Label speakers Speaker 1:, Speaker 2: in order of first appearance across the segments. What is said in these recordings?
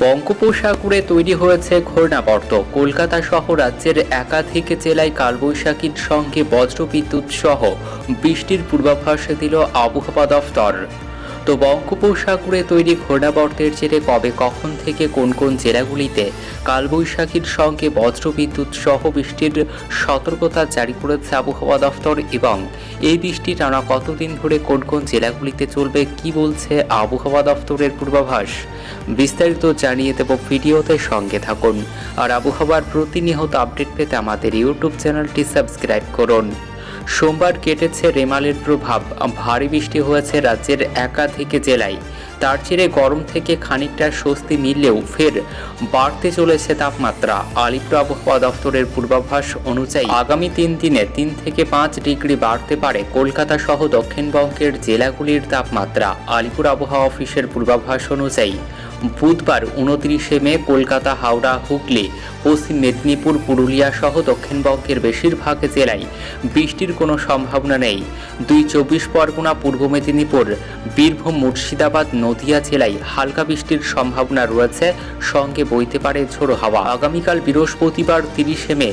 Speaker 1: বঙ্গোপসাগরে তৈরি হয়েছে ঘূর্ণাবর্ত। কলকাতা সহ রাজ্যের একাধিক জেলায় কালবৈশাখীর সঙ্গে বজ্রবিদ্যুৎ সহ বৃষ্টির পূর্বাভাস দিল আবহাওয়া দফতর তো বঙ্গোপসাগরে তৈরি ঘূর্ণাবর্তের জেরে কবে, কখন থেকে কোন কোন জেলাগুলিতে কালবৈশাখীর সঙ্গে বজ্রবিদ্যুৎ সহ বৃষ্টির সতর্কতা জারি করেছে আবহাওয়া দফতর এবং এই বৃষ্টি টানা কতদিন ধরে কোন কোন জেলাগুলিতে চলবে, কি বলছে আবহাওয়া দফতরের পূর্বাভাস? বিস্তারিত জানিয়ে দেব ভিডিওতে সঙ্গে থাকুন। আর আবহাওয়ার প্রতিনিয়ত আপডেট পেতে আমাদের ইউটিউব চ্যানেলটি সাবস্ক্রাইব করুন। সোমবার কেটেছে রেমালের প্রভাব। ভারী বৃষ্টি হয়েছে রাজ্যের একাধিক জেলায়। তার জেরে গরম থেকে খানিকটা স্বস্তি মিললেও ফের বাড়তে চলেছে তাপমাত্রা। আলিপুর আবহাওয়া দফতরের পূর্বাভাস অনুযায়ী আগামী তিন দিনে তিন থেকে পাঁচ ডিগ্রি বাড়তে পারে কলকাতা সহ দক্ষিণবঙ্গের জেলাগুলির তাপমাত্রা। আলিপুর আবহাওয়া অফিসের পূর্বাভাস অনুযায়ী বুধবার উনত্রিশে মে কলকাতা, হাওড়া, হুগলি, পশ্চিম মেদিনীপুর, পুরুলিয়া সহ দক্ষিণবঙ্গের বেশিরভাগ জেলায় বৃষ্টির কোনো সম্ভাবনা নেই। দুই চব্বিশ পরগনা, পূর্ব মেদিনীপুর, বীরভূম, মুর্শিদাবাদ, নদিয়া জেলায় হালকা বৃষ্টির সম্ভাবনা রয়েছে। সঙ্গে বইতে পারে ঝোড়ো হাওয়া। আগামীকাল বৃহস্পতিবার তিরিশে মে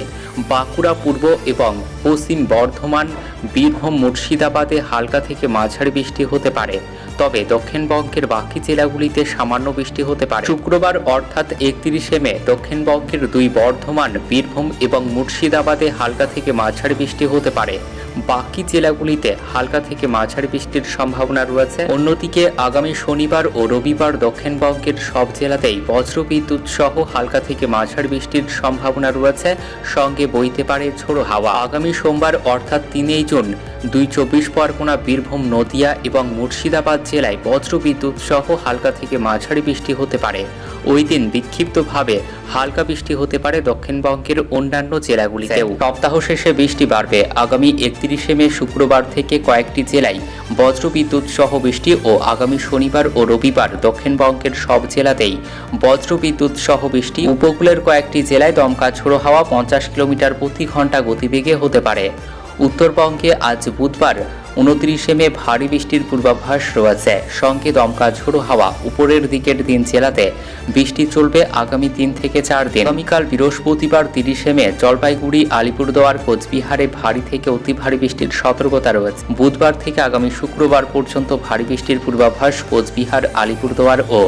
Speaker 1: বাঁকুড়া পূর্ব এবং পশ্চিম বর্ধমান, বীরভূম, মুর্শিদাবাদে হালকা থেকে মাঝারি বৃষ্টি হতে পারে। তবে দক্ষিণবঙ্গের বাকি জেলাগুলিতে সামান্য বৃষ্টি হতে পারে। শুক্রবার অর্থাৎ একত্রিশে মে দক্ষিণবঙ্গের দুই বর্ধমান, বীরভূম এবং মুর্শিদাবাদে হালকা থেকে মাঝারি বৃষ্টি হতে পারে। বাকি জেলাগুলিতে হালকা থেকে মাঝারি বৃষ্টির সম্ভাবনা রয়েছে। অন্যদিকে আগামী শনিবার ও রবিবার দক্ষিণবঙ্গের সব জেলাতেই বজ্রবিদ্যুৎ সহ হালকা থেকে মাঝারি বৃষ্টির সম্ভাবনা রয়েছে। সঙ্গে বইতে পারে ছোড়ো হাওয়া। আগামী সোমবার অর্থাৎ তিনই জুন দুই চব্বিশ পরগনা, বীরভূম, নদিয়া এবং মুর্শিদাবাদ জেলায় বজ্রবিদ্যুৎ সহ হালকা থেকে মাঝারি বৃষ্টি হতে পারে। ওই দিন বিক্ষিপ্তভাবে হালকা বৃষ্টি হতে পারে দক্ষিণবঙ্গের অন্যান্য জেলাগুলিতেও। সপ্তাহ শেষে বৃষ্টি বাড়বে। আগামী একত্রিশে মে শুক্রবার থেকে কয়েকটি জেলায় বজ্রবিদ্যুৎ সহ বৃষ্টি ও আগামী শনিবার ও রবিবার দক্ষিণবঙ্গের সব জেলাতেই বজ্রবিদ্যুৎ সহ বৃষ্টি। উপকূলের কয়েকটি জেলায় দমকা ঝোড়ো হাওয়া পঞ্চাশ কিলোমিটার প্রতি ঘণ্টা গতিবেগে হতে পারে। উত্তরবঙ্গে আজ বুধবার উনত্রিশে মে ভারী বৃষ্টির পূর্বাভাস রয়েছে। সঙ্গে দমকা ঝোড়ো হাওয়া, উপরের দিকের তিন জেলাতে বৃষ্টি চলবে আগামী তিন থেকে চার দিন। আগামীকাল বৃহস্পতিবার তিরিশে মে জলপাইগুড়ি, আলিপুরদুয়ার, কোচবিহারে ভারী থেকে অতি ভারী বৃষ্টির সতর্কতা রয়েছে। বুধবার থেকে আগামী শুক্রবার পর্যন্ত ভারী বৃষ্টির পূর্বাভাস কোচবিহার, আলিপুরদুয়ার ও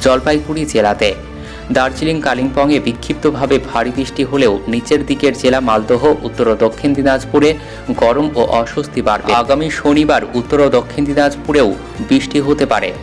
Speaker 1: জলপাইগুড়ি জেলাতে। দার্জিলিং, কালিম্পংয়ে বিক্ষিপ্তভাবে ভারী বৃষ্টি হলেও নিচের দিকের জেলা মালদহ, উত্তর ও দক্ষিণ দিনাজপুরে গরম ও অস্বস্তি বাড়বে। আগামী শনিবার উত্তর ও দক্ষিণ দিনাজপুরেও বৃষ্টি হতে পারে।